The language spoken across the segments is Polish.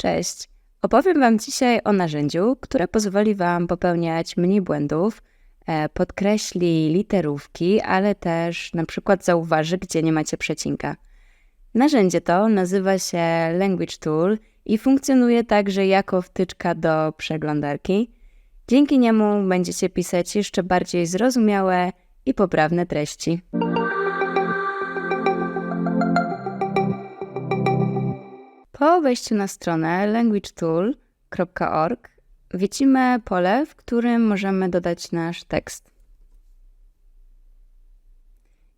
Cześć! Opowiem Wam dzisiaj o narzędziu, które pozwoli Wam popełniać mniej błędów, e, podkreśli literówki, ale też na przykład zauważy, gdzie nie macie przecinka. Narzędzie to nazywa się Language Tool i funkcjonuje także jako wtyczka do przeglądarki. Dzięki niemu będziecie pisać jeszcze bardziej zrozumiałe i poprawne treści. Po wejściu na stronę languagetool.org widzimy pole, w którym możemy dodać nasz tekst.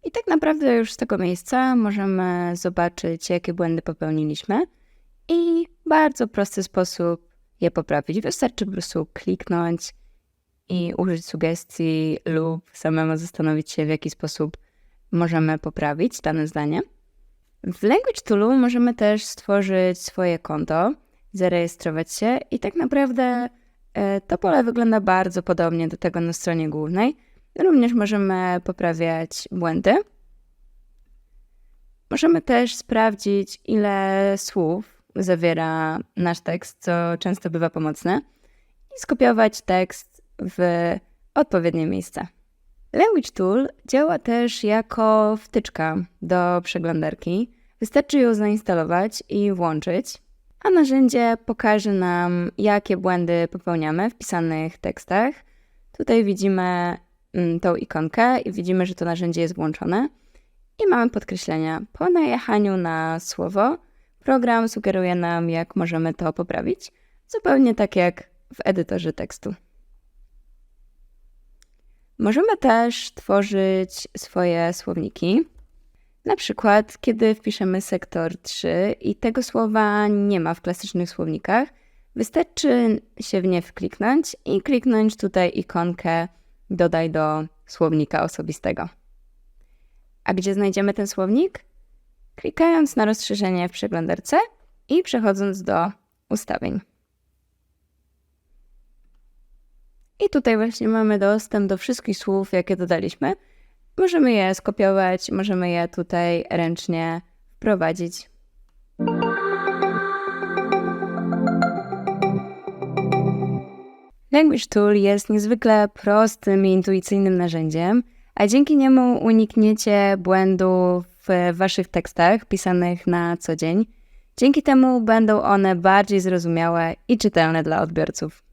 I tak naprawdę już z tego miejsca możemy zobaczyć, jakie błędy popełniliśmy i bardzo prosty sposób je poprawić. Wystarczy po prostu kliknąć i użyć sugestii lub samemu zastanowić się, w jaki sposób możemy poprawić dane zdanie. W Language Toolu możemy też stworzyć swoje konto, zarejestrować się i tak naprawdę e, to pole wygląda bardzo podobnie do tego na stronie głównej. Również możemy poprawiać błędy. Możemy też sprawdzić, ile słów zawiera nasz tekst, co często bywa pomocne, i skopiować tekst w odpowiednie miejsce. Language Tool działa też jako wtyczka do przeglądarki. Wystarczy ją zainstalować i włączyć, a narzędzie pokaże nam, jakie błędy popełniamy w pisanych tekstach. Tutaj widzimy mm, tą ikonkę i widzimy, że to narzędzie jest włączone. I mamy podkreślenia. Po najechaniu na słowo program sugeruje nam, jak możemy to poprawić, zupełnie tak jak w edytorze tekstu. Możemy też tworzyć swoje słowniki. Na przykład, kiedy wpiszemy sektor 3 i tego słowa nie ma w klasycznych słownikach, wystarczy się w nie wkliknąć i kliknąć tutaj ikonkę Dodaj do słownika osobistego. A gdzie znajdziemy ten słownik? Klikając na rozszerzenie w przeglądarce i przechodząc do ustawień. I tutaj właśnie mamy dostęp do wszystkich słów, jakie dodaliśmy. Możemy je skopiować, możemy je tutaj ręcznie wprowadzić. Language Tool jest niezwykle prostym i intuicyjnym narzędziem, a dzięki niemu unikniecie błędów w waszych tekstach pisanych na co dzień. Dzięki temu będą one bardziej zrozumiałe i czytelne dla odbiorców.